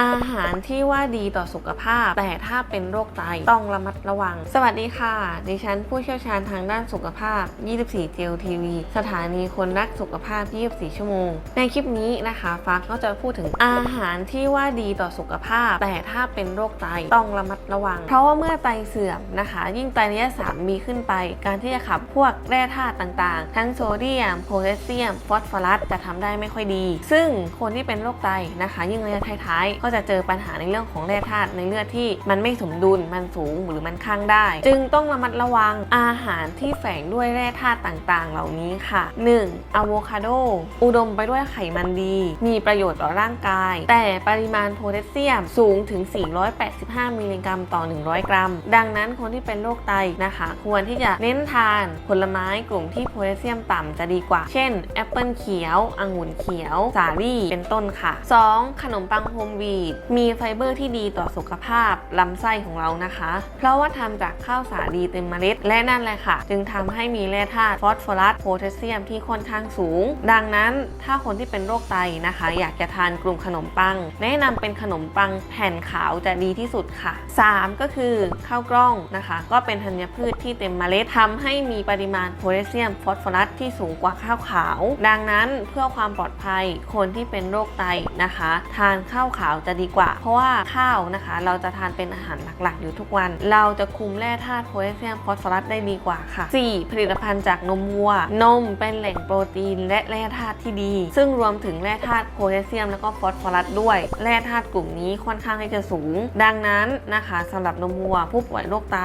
อาหารที่ว่าดีต่อสุขภาพ แต่ถ้าเป็นโรคไตต้องระมัดระวัง สวัสดีค่ะ ดิฉันผู้เชี่ยวชาญทางด้านสุขภาพ 24เจลทีวีสถานีคนรักสุขภาพ 24 ชั่วโมง ในคลิปนี้นะคะฟักก็จะพูดถึงอาหารที่ว่าดีต่อสุขภาพ แต่ถ้าเป็นโรคไตต้องระมัดระวัง เพราะว่าเมื่อไตเสื่อมนะคะ ยิ่งไตระยะสามมีขึ้นไป การที่จะขับพวกแร่ธาตุต่างๆ ทั้งโซเดียมโพแทสเซียม ฟอสฟอรัสจะทำได้ไม่ค่อยดี ซึ่งคนที่เป็นโรคไตนะคะ ยิ่งระยะท้ายๆก็จะเจอปัญหาในเรื่องของแร่ธาตุในเลือดที่มันไม่สมดุลมันสูงหรือมันข้างได้ จึงต้องระมัดระวังอาหารที่แฝงด้วยแร่ธาตุต่างๆ เหล่านี้ค่ะ 1. อะโวคาโดอุดมไปด้วยไขมันดี มีประโยชน์ต่อร่างกาย แต่ปริมาณโพแทสเซียมสูงถึง 485 มิลลิกรัมต่อ 100 กรัม ดังนั้นคนที่เป็นโรคไตนะคะ ควรที่จะเน้นทานผลไม้กลุ่มที่โพแทสเซียมต่ำจะดีกว่า เช่นแอปเปิลเขียว องุ่นเขียว สาลี่ เป็นต้นค่ะ 2. ขนมปังโฮมวีด มีไฟเบอร์ที่ดีต่อสุขภาพลำไส้ของเรานะคะ เพราะว่าทำจากข้าวสาลีเต็มเมล็ด และนั่นแหละค่ะ จึงทำให้มีแร่ธาตุฟอสฟอรัสโพแทสเซียมที่ค่อนข้างสูง ดังนั้นถ้าคนที่เป็นโรคไตนะคะ อยากจะทานกลุ่มขนมปัง แนะนำเป็นขนมปังแผ่นขาวจะดีที่สุดค่ะ 3 ก็คือข้าวกล้องนะคะ ก็เป็นธัญพืชที่เต็มเมล็ดทำให้มีปริมาณโพแทสเซียมฟอสฟอรัสที่สูงกว่าข้าวขาว ดังนั้นเพื่อความปลอดภัยคนที่เป็นโรคไตนะคะ ทานข้าวขาวจะดีกว่า เพราะว่าข้าวนะคะ เราจะทานเป็นอาหารหลักๆ อยู่ทุกวัน เราจะคุมแร่ธาตุโพแทสเซียมฟอสฟอรัสได้ดีกว่าค่ะ 4. ผลิตภัณฑ์จากนมวัว นมเป็นแหล่งโปรตีน และแร่ธาตุที่ดี ซึ่งรวมถึงแร่ธาตุโพแทสเซียมแล้วก็ฟอสฟอรัสด้วย แร่ธาตุกลุ่มนี้ค่อนข้างที่จะสูง ดังนั้นนะคะสำหรับนมวัวผู้ป่วยโรคไต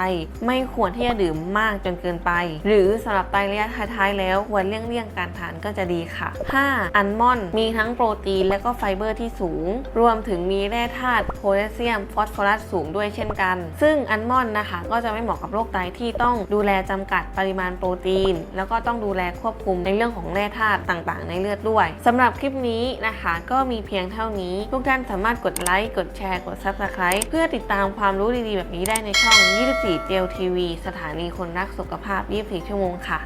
ไม่ควรที่จะดื่มมากจนเกินไป หรือสำหรับไตระยะท้ายๆแล้วควรเลี่ยงๆการทานก็จะดีค่ะ 5. อัลมอนด์มีทั้งโปรตีนและก็ไฟเบอร์ที่สูง รวมถึงมีแร่ธาตุโพแทสเซียม ฟอสฟอรัสสูงด้วยเช่นกัน ซึ่งอัลมอนด์นะคะ ก็จะไม่เหมาะกับโรคไตที่ต้องดูแลจำกัดปริมาณโปรตีน แล้วก็ต้องดูแลควบคุมในเรื่องของแร่ธาตุต่างๆ ในเลือดด้วยสำหรับคลิปนี้นะคะ ก็มีเพียงเท่านี้ทุกท่านสามารถกดไลค์กดแชร์กด Subscribe เพื่อติดตามความรู้ดีๆ แบบนี้ได้ในช่อง 24เจลทีวีสถานีคนรักสุขภาพ 24 ชั่วโมงค่ะ